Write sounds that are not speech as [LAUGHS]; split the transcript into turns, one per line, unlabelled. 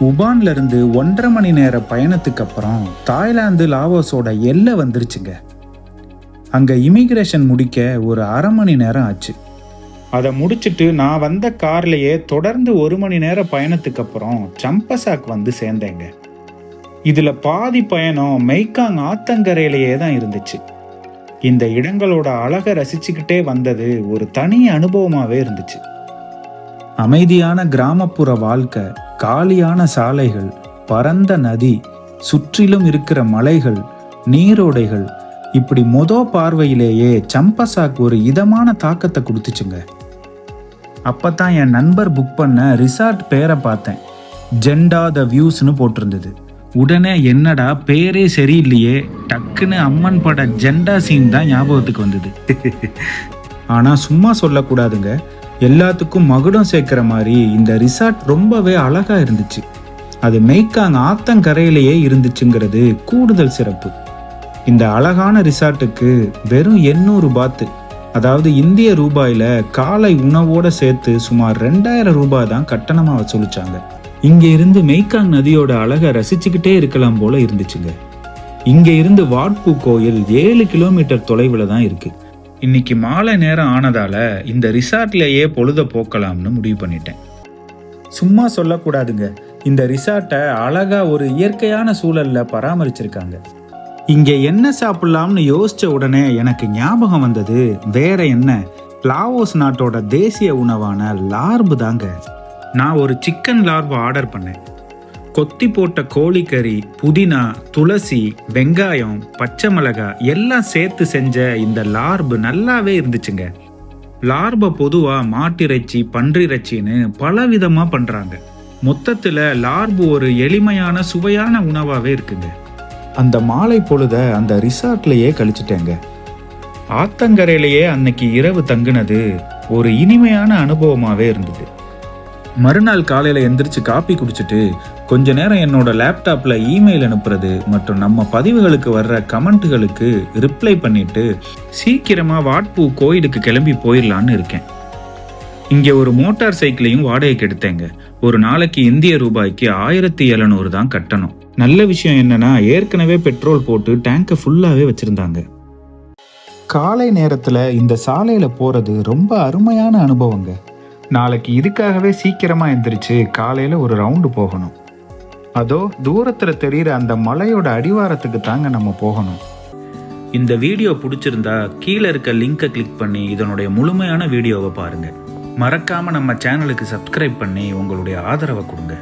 உபான்ல இருந்து ஒன்றரை மணி நேர பயணத்துக்கு அப்புறம் தாய்லாந்து லாவோஸோட எல்லை வந்துருச்சுங்க. அங்க இமிகிரேஷன் முடிக்க ஒரு அரை மணி நேரம் ஆச்சு. அதை முடிச்சுட்டு நான் வந்த கார்லயே தொடர்ந்து ஒரு மணி நேர பயணத்துக்கு அப்புறம் சம்பசாக் வந்து சேர்ந்தேங்க. இதுல பாதி பயணம் மெய்காங் ஆத்தங்கரையிலேயே தான் இருந்துச்சு. இந்த இடங்களோட அழகை ரசிச்சுக்கிட்டே வந்தது ஒரு தனி அனுபவமாகவே இருந்துச்சு. அமைதியான கிராமப்புற வாழ்க்கை காலியான சாலைகள் பரந்த நதி சுற்றிலும் இருக்கிற மலைகள் நீரோடைகள் இப்படி மொத பார்வையிலேயே சம்பசாக் ஒரு இதமான தாக்கத்தை கொடுத்துச்சுங்க. அப்பதான் என் நண்பர் புக் பண்ண ரிசார்ட் பேரை பார்த்தேன். ஜெண்டா த வியூஸ்னு போட்டிருந்தது. உடனே என்னடா பேரே சரியில்லையே டக்குன்னு அம்மன் பட ஜெண்டா சீன் தான் ஞாபகத்துக்கு வந்தது. [LAUGHS] ஆனால் சும்மா சொல்லக்கூடாதுங்க. எல்லாத்துக்கும் மகுடம் சேர்க்கிற மாதிரி இந்த ரிசார்ட் ரொம்பவே அழகா இருந்துச்சு. அது மெய்க்காங் ஆத்தங்கரையிலேயே இருந்துச்சுங்கிறது கூடுதல் சிறப்பு. இந்த அழகான ரிசார்ட்டுக்கு வெறும் எண்ணூறு பாத்து அதாவது இந்திய ரூபாயில காலை உணவோட சேர்த்து சுமார் ரெண்டாயிரம் ரூபாய் தான் கட்டணமா வசூலிச்சாங்க. இங்க இருந்து மெய்காங் நதியோட அழகை ரசிச்சுக்கிட்டே இருக்கலாம் போல இருந்துச்சுங்க. இங்க இருந்து வாட்பு கோயில் ஏழு கிலோமீட்டர் தொலைவில் தான் இருக்குது இன்னைக்கு மாலை நேரம் ஆனதால இந்த ரிசார்ட்லேயே பொழுத போக்கலாம்னு முடிவு பண்ணிட்டேன். சும்மா சொல்லக்கூடாதுங்க. இந்த ரிசார்ட்டை அழகா ஒரு இயற்கையான சூழல்ல பராமரிச்சிருக்காங்க. இங்க என்ன சாப்பிடலாம்னு யோசிச்ச உடனே எனக்கு ஞாபகம் வந்தது வேற என்ன? லாவோஸ் நாட்டோட தேசிய உணவான லார்பு தாங்க நான் ஒரு சிக்கன் லார்பு ஆர்டர் பண்ணேன். கொத்தி போட்ட கோழிக்கறி புதினா துளசி வெங்காயம் பச்சை மிளகாய் எல்லாம் சேர்த்து செஞ்ச இந்த லார்பு நல்லாவே இருந்துச்சுங்க. லார்பை பொதுவாக மாட்டிறைச்சி பன்றிறைச்சின்னு பல பண்ணுறாங்க மொத்தத்தில் லார்பு ஒரு எளிமையான சுவையான உணவாகவே இருக்குங்க. அந்த மாலை பொழுத அந்த ரிசார்ட்லேயே கழிச்சிட்டேங்க. ஆத்தங்கரையிலேயே அன்னைக்கு இரவு தங்குனது ஒரு இனிமையான அனுபவமாகவே இருந்தது. மறுநாள் காலையில் எந்திரிச்சு காப்பி குடிச்சிட்டு கொஞ்ச நேரம் என்னோட லேப்டாப்பில் இமெயில் அனுப்புறது மற்றும் நம்ம பதிவுகளுக்கு வர்ற கமெண்ட்டுகளுக்கு ரிப்ளை பண்ணிட்டு சீக்கிரமாக வாட்பூ கோயிலுக்கு கிளம்பி போயிடலான்னு இருக்கேன். இங்கே ஒரு மோட்டார் சைக்கிளையும் வாடகைக்கு எடுத்தேங்க. ஒரு நாளைக்கு இந்திய ரூபாய்க்கு ஆயிரத்தி எழுநூறு தான் கட்டணும். நல்ல விஷயம் என்னன்னா ஏற்கனவே பெட்ரோல் போட்டு டேங்கை ஃபுல்லாகவே வச்சுருந்தாங்க. காலை நேரத்தில் இந்த சாலையில் போகிறது ரொம்ப அருமையான அனுபவங்க. நாளைக்கு இதுக்காகவே சீக்கிரமாக எந்திரிச்சு காலையில் ஒரு ரவுண்டு போகணும். அதோ தூரத்தில் தெரியிற அந்த மலையோட அடிவாரத்துக்கு தாங்க நம்ம போகணும். இந்த வீடியோ பிடிச்சிருந்தா கீழே இருக்க லிங்கை கிளிக் பண்ணி இதனுடைய முழுமையான வீடியோவை பாருங்கள் மறக்காமல் நம்ம சேனலுக்கு சப்ஸ்கிரைப் பண்ணி உங்களுடைய ஆதரவை கொடுங்க.